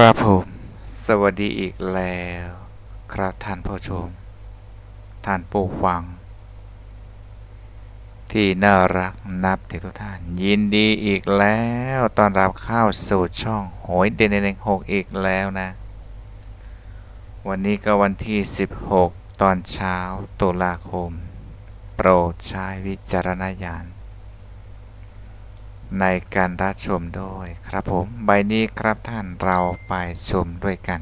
ครับผม สวัสดีอีกแล้ว ครับท่านผู้ชม ท่านผู้ฟัง ที่น่ารักนับถือทุกท่าน ยินดีอีกแล้วตอนรับเข้าสู่ช่องโหยเดนเดงหกอีกแล้วนะ วันนี้ก็วันที่ 16 ตอนเช้าตุลาคม โปรดใช้วิจารณญาณ ในการรับชมด้วยครับผมใบนี้ครับท่านเราไปชมด้วยกัน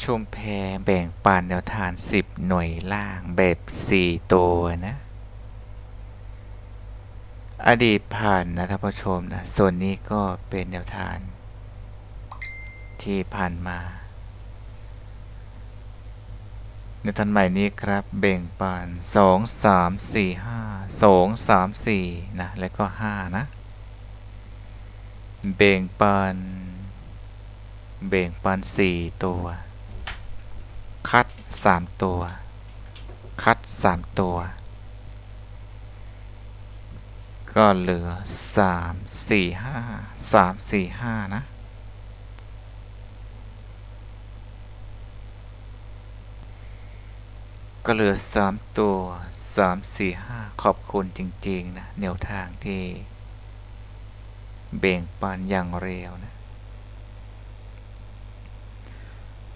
ชุมแพแบ่งปันแนวทาน 10 หน่วยล่างแบบ 4 ตัวนะ อดีตผ่านนะท่านผู้ชมนะส่วนนี้ก็เป็นแนวทานที่ผ่านมา ในทันใหม่นี้ครับแบ่งปันสองสามสี่ห้าสองสามสี่นะ แล้วก็ห้านะแบ่งปันแบ่งปันสี่ตัว คัดสามตัว คัดสามตัว ก็เหลือสามสี่ห้าสามสี่ห้านะ ก็เหลือ 3 ตัว 3 4 5 ขอบคุณจริง ๆ นะ แนวทางที่เบ่งปันอย่างเร็วนะ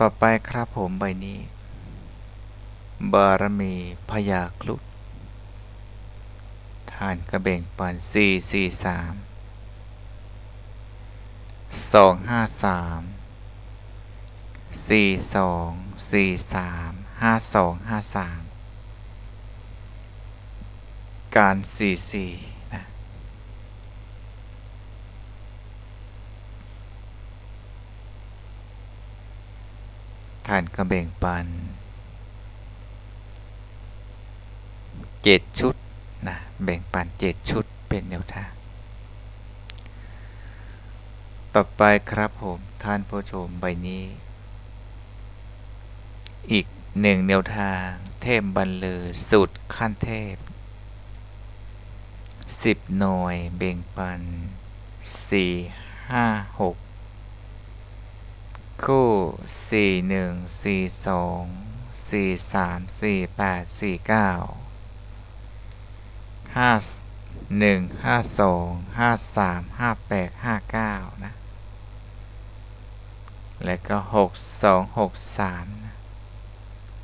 ต่อไปครับผมใบนี้ บารมีพยาครุดทานกระเบ่งปัน 4 4 3 2 5 3 4 2 4 3 ห้าสองห้าสามการสี่สี่นะท่านก็แบ่งปันเจ็ดชุดนะแบ่งปันเจ็ดชุดเป็นแนวทางต่อไปครับผมท่านผู้ชมใบนี้ อีก หนึ่งแนวทางเทพบรรลือสุดขั้นเทพสิบหน่วยเบ่งปันสี่ห้าหกคู่สี่หนึ่งสี่สองสี่สามสี่แปดสี่เก้าห้าหนึ่งห้าสองห้าสามห้าแปดห้าเก้านะ แล้วก็หกสองหกสามน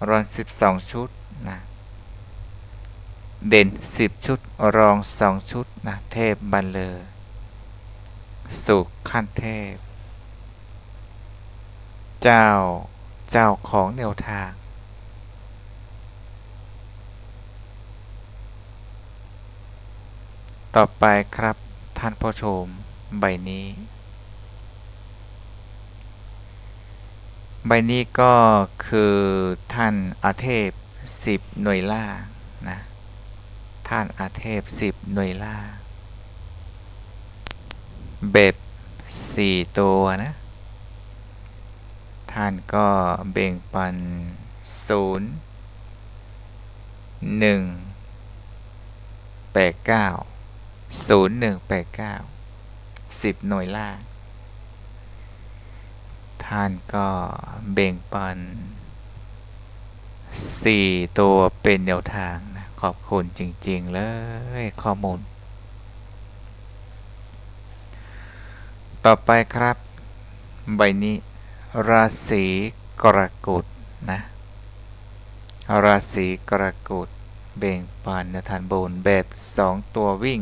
รอนสิบสองชุดนะเด่นสิบชุด รองสองชุดนะเทพบันเลอสุขขั้นเทพ เจ้าเจ้าของแนวทาง ต่อไปครับท่านผู้ชมใบนี้ ใบนี้ก็คือท่านอาเทพสิบหน่วยล่างนะท่านอาเทพสิบหน่วยล่างเบ็บสี่ตัวนะ ท่านก็เบ่งปันศูนย์หนึ่งแปดเก้าศูนย์หนึ่งแปดเก้าสิบหน่วยล่าง ท่านก็เบ่งปันสี่ตัวเป็นแนวทางนะขอบคุณจริง ๆ เลยข้อมูล ต่อไปครับ ใบนี้ ราศีกรกฎนะ ราศีกรกฎเบ่งปันนะทานบนแบบ 2 ตัววิ่ง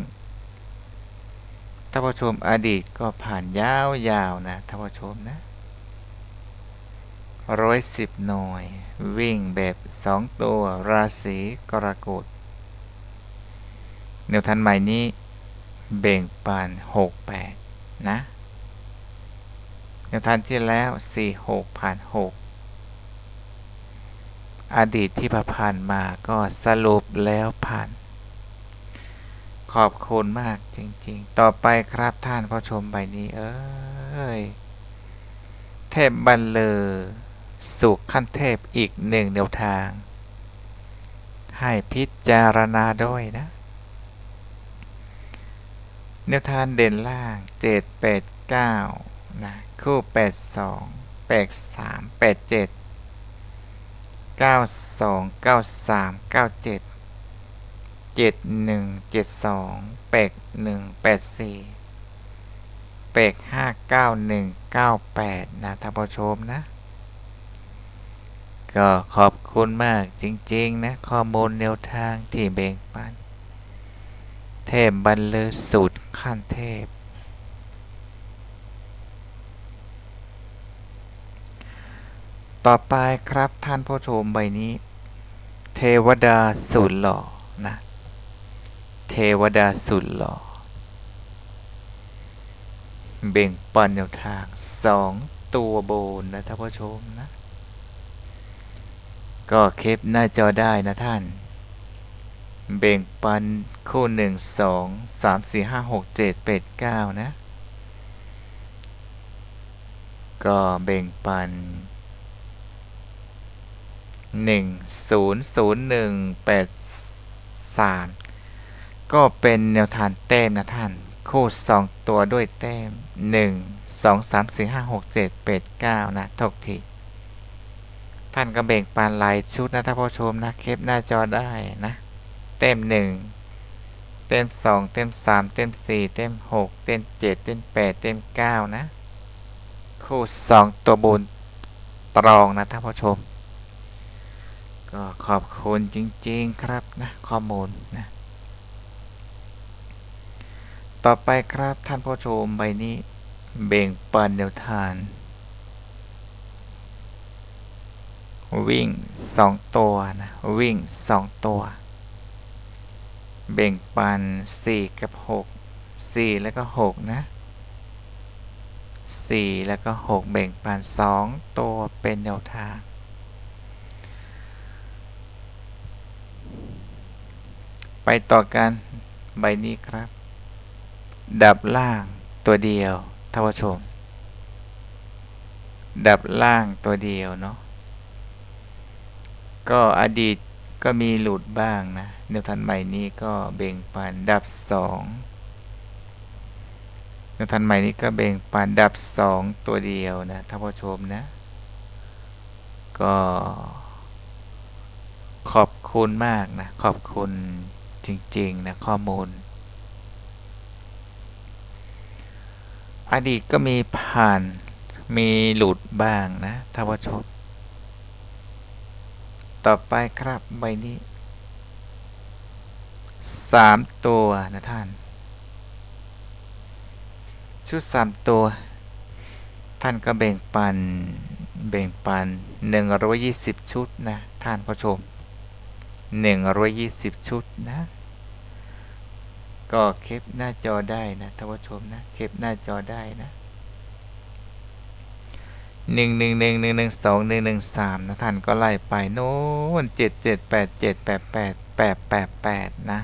ท่านผู้ชมอดีตก็ผ่านยาวๆนะท่านผู้ชมนะ ร้อยสิบหน่วย วิ่งแบบสองตัวราศีกรกฎแนวทันใหม่นี้ เบ่งปานหกแปดนะแนวทันที่แล้วสี่หกผ่านหกอดีตที่ผ่านมาก็สรุปแล้วผ่าน ขอบคุณมากจริงๆ ต่อไปครับท่านผู้ชมใบนี้ เอ้ย เทพบันเลอ สุขขั้นเทพอีกหนึ่งแนวทาง ให้พิจารณาด้วยนะ แนวทางเด่นล่างเจ็ดแปดเก้านะคู่แปดสองแปดสามแปดเจ็ดเก้าสองเก้าสามเก้าเจ็ดเจ็ดหนึ่งเจ็ดสองแปดหนึ่งแปดสี่แปดห้าเก้าหนึ่งเก้าแปดนะท่านผู้ชมนะ ก็ขอบคุณมากจริง ๆ นะ ข้อมูลแนวทางที่แบ่งปัน เทพบรรลือสูตรขั้นเทพ ต่อไปครับท่านผู้ชมใบนี้ เทวดาสูตรหล่อนะ เทวดาสูตรหล่อเบ่งปันแนวทางสองตัวโบนนะท่านผู้ชมนะ ก็เคปหน้าจอได้นะท่าน เบ่งปันคู่หนึ่งสองสามสี่ห้าหกเจ็ดแปดเก้านะ ก็เบ่งปันหนึ่งศูนย์ศูนย์หนึ่งแปดสามก็เป็นแนวทางแต้มนะท่าน คู่สองตัวด้วยแต้มหนึ่งสองสามสี่ห้าหกเจ็ดแปดเก้านะทกที ท่านก็เบ่งปันหลายชุดนะท่านผู้ชมนะเคปหน้าจอได้นะ เต็มหนึ่งเต็มสองเต็มสามเต็มสี่เต็มหกเต็มเจ็ดเต็มแปดเต็มเก้านะ คู่สองตัวบนตรองนะท่านผู้ชม ก็ขอบคุณจริงๆครับนะข้อมูลนะต่อไปครับท่านผู้ชมใบนี้เบ่งปันแนวทาง วิ่งสองตัวนะวิ่งสองตัว เบ่งปันสี่กับหกสี่แล้วก็หกนะสี่แล้วก็หกเบ่งปันสองตัวเป็นแนวทาง ไปต่อกันใบนี้ครับ ดับล่างตัวเดียวท่านผู้ชม ดับล่างตัวเดียวเนาะ ก็อดีตก็มีหลุดบ้างนะแนวทันใหม่นี้ก็เบ่งปันดับสองแนวทันใหม่นี้ก็เบ่งปันดับสองตัวเดียวนะท่านผู้ชมนะ ก็ ขอบคุณมากนะ ขอบคุณจริง ๆ นะ ข้อมูล อดีตก็มีผ่านมีหลุดบ้างนะท่านผู้ชม ต่อไปครับใบนี้สามตัวนะท่าน ชุดสามตัว ท่านก็แบ่งปันแบ่งปัน120ชุดนะท่านผู้ชม120ชุดนะ ก็เคปหน้าจอได้นะท่านผู้ชมนะเคปหน้าจอได้นะ หนึ่งหนึ่งหนึ่งหนึ่งหนึ่งสองหนึ่งหนึ่งสามนะท่านก็ไล่ไปโน้นเจ็ดเจ็ดแปดเจ็ดแปดแปดแปดแปดแปดนะ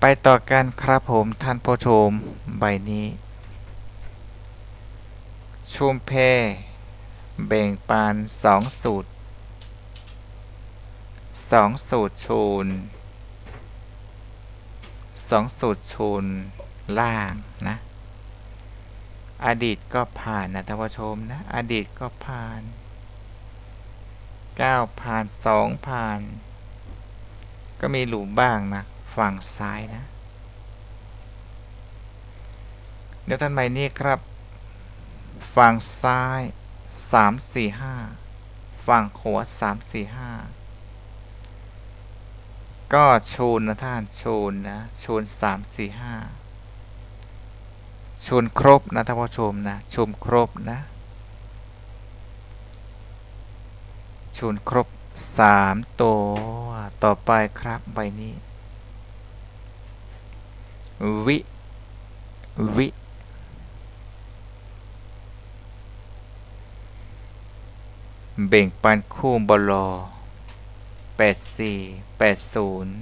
ไปต่อกันครับผมท่านผู้ชมใบนี้ ชุมเพเบ่งปานสองสูตรสองสูตรชูนสองสูตรชูนล่างนะ อดีตก็ผ่านนะท่านผู้ชมนะ อดีตก็ผ่าน9ผ่าน2ผ่าน ก็มีหลุมบ้างนะ ฝั่งซ้ายนะเดี๋ยวท่านใหม่นี้ครับ ฝั่งซ้าย3 4 5ฝั่งหัว3 4 5ก็ชูนนะท่านชูนนะชูน3 4 5 ชนครบนะท่านผู้ชมนะชมครบนะชนครบสามตัวต่อไปครับใบนี้ วิ วิ เบ่งปันคู่บอลอแปดสี่แปดศูนย์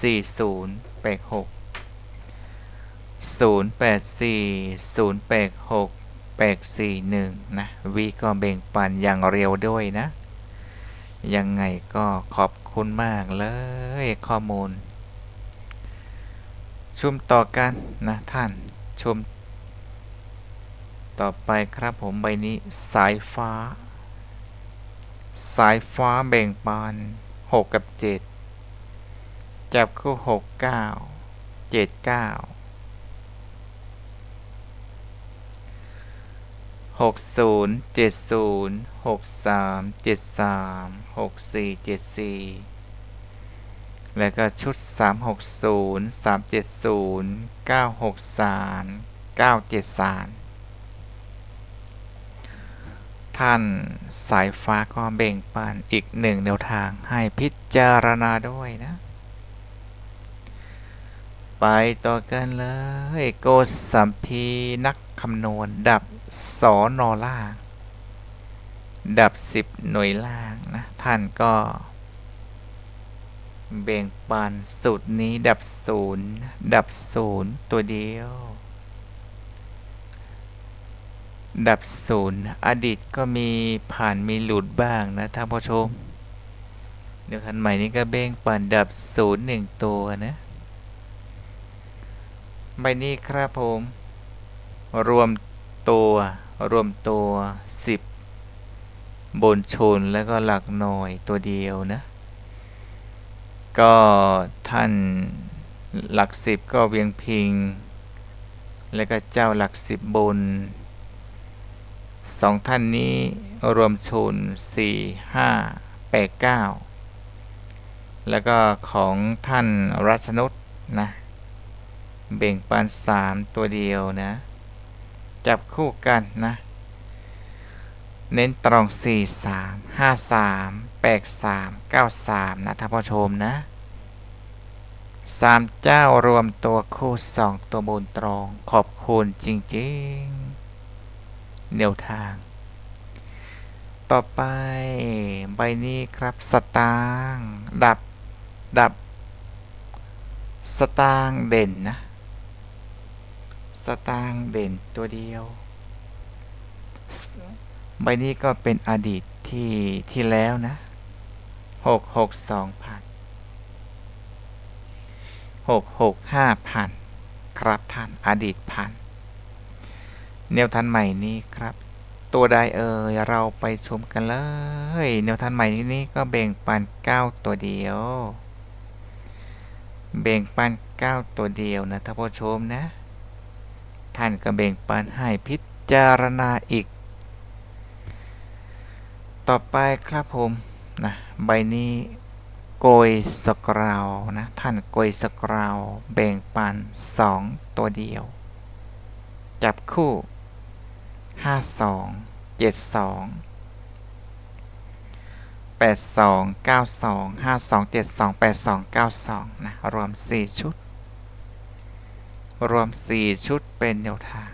สี่ศูนย์แปดหก 0 8 4 0 8 6 8 4 1 นะวีก็เบ่งปันอย่างเร็วด้วยนะ ยังไงก็ขอบคุณมากเลยข้อมูลชมต่อกันนะท่านชมต่อไปครับผมใบนี้สายฟ้า สายฟ้าแบ่งปัน 6 กับ 7 จับคู่ 6 9 7 9 หกศูนย์เจ็ดศูนย์หกสามเจ็ดสามหกสี่เจ็ดสี่แล้วก็ชุดสามหกศูนย์สามเจ็ดศูนย์เก้าหกสามเก้าเจ็ดสามท่านสายฟ้าก็เบ่งปันอีกหนึ่งแนวทางให้พิจารณาด้วยนะ ไปต่อกันเลย โกสัมพีนักคำนวณดับ สอนอล่าง ดับสิบหน่วยล่างนะ ท่านก็ เบ่งปันสูตรนี้ดับศูนย์ดับศูนย์ตัวเดียว ดับศูนย์อดีตก็มีผ่านมีหลุดบ้างนะท่านผู้ชม เดี๋ยวคันใหม่นี้ก็เบ่งปันดับศูนย์หนึ่งตัวนะใบนี้ครับผม รวม ตัว รวมตัว 10 บนชนแล้วก็หลักหน่อยตัวเดียวนะ ก็ท่านหลักสิบก็เวียงพิง แล้วก็เจ้าหลักสิบบนสองท่านนี้รวมชน4 5 8 9แล้วก็ของท่านรัชนุษนะ เบ่งปันสามตัวเดียวนะ จับคู่กันนะ เน้นตรอง4 3 5 3 8 3 9 3 นะท่านผู้ชมนะสามเจ้ารวมตัวคู่สองตัวบนตรองขอบคุณจริงๆแนวทาง ต่อไปใบนี้ครับสตางดับดับ สตางเด่นนะ สตางค์เด่นตัวเดียว ใบนี้ก็เป็นอดีตที่ที่แล้วนะหกหกสองพันหกหกห้าพันครับท่านอดีตพันแนวทันใหม่นี้ครับ ตัวใดเอ่ยเราไปชมกันเลยแนวทันใหม่นี้ก็แบ่งปันเก้าตัวเดียว แบ่งปันเก้าตัวเดียวนะท่านผู้ชมนะ ท่านก็แบ่งปันให้พิจารณาอีก ต่อไปครับผมนะใบนี้โกยสกราวนะท่านโกยสกราวแบ่งปัน2ตัวเดียว จับคู่52 72 82 92 52 72 82 92นะรวม4ชุด รวม 4 ชุดเป็นแนวทาง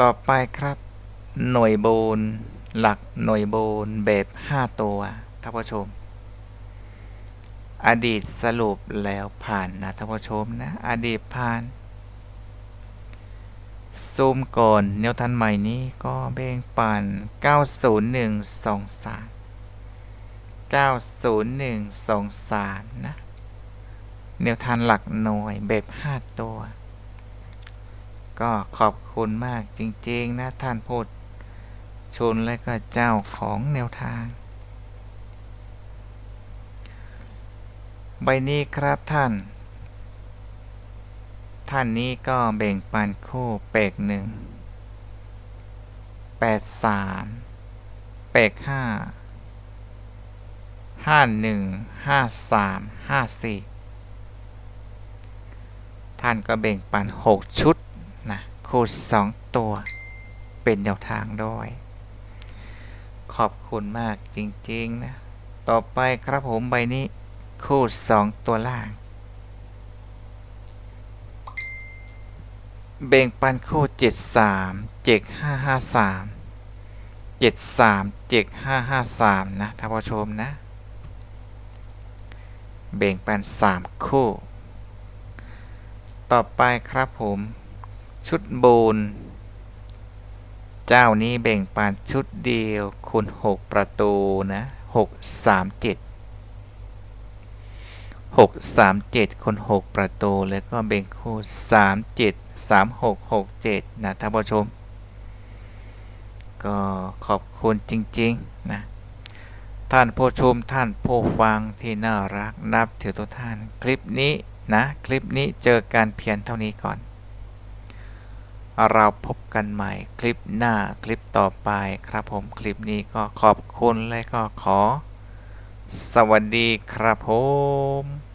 ต่อไปครับ หน่วยโบน หลักหน่วยโบนแบบ 5 ตัวท่านผู้ชม อดีตสรุปแล้วผ่านนะท่านผู้ชมนะ อดีตผ่าน ซูมก่อนแนวทันใหม่นี้ก็เบ่งปั่น 90123 90123 นะ แนวทางหลักหน่วยแบบ5ตัว ก็ขอบคุณมากจริง ๆ นะท่านพูดชนและก็เจ้าของแนวทาง ใบนี้ครับท่าน ท่านนี้ก็แบ่งปันคู่เปกหนึ่งแปดสามเปกห้าห้าหนึ่งห้าสามห้าสี่ ท่านก็แบ่งปัน 6 ชุดนะคูณ2 ตัว เป็นแนวทางด้วย ขอบคุณมากจริง ๆ นะ ต่อไปครับผมใบนี้ คูณ2 ตัวล่าง แบ่งปันคู่ 73 7553 73 7553 นะท่านผู้ชมนะ แบ่งปัน 3 คู่ ต่อไปครับผม ชุดบูนเจ้านี้แบ่งปันชุดเดียวคูณ6 ประตูนะ 6 3 7 6 3 7คน6ประตู แล้วก็เบ่งคู่ 3 7 3 6 6 7 นะท่านผู้ชม ก็ขอบคุณจริง ๆ นะท่านผู้ชมท่านผู้ฟังที่น่ารักนับถือทุกท่านคลิปนี้ นะ คลิปนี้เจอกันเพียงเท่านี้ก่อน เราพบกันใหม่คลิปหน้าคลิปต่อไปครับผมคลิปนี้ก็ขอบคุณและก็ขอ สวัสดีครับผม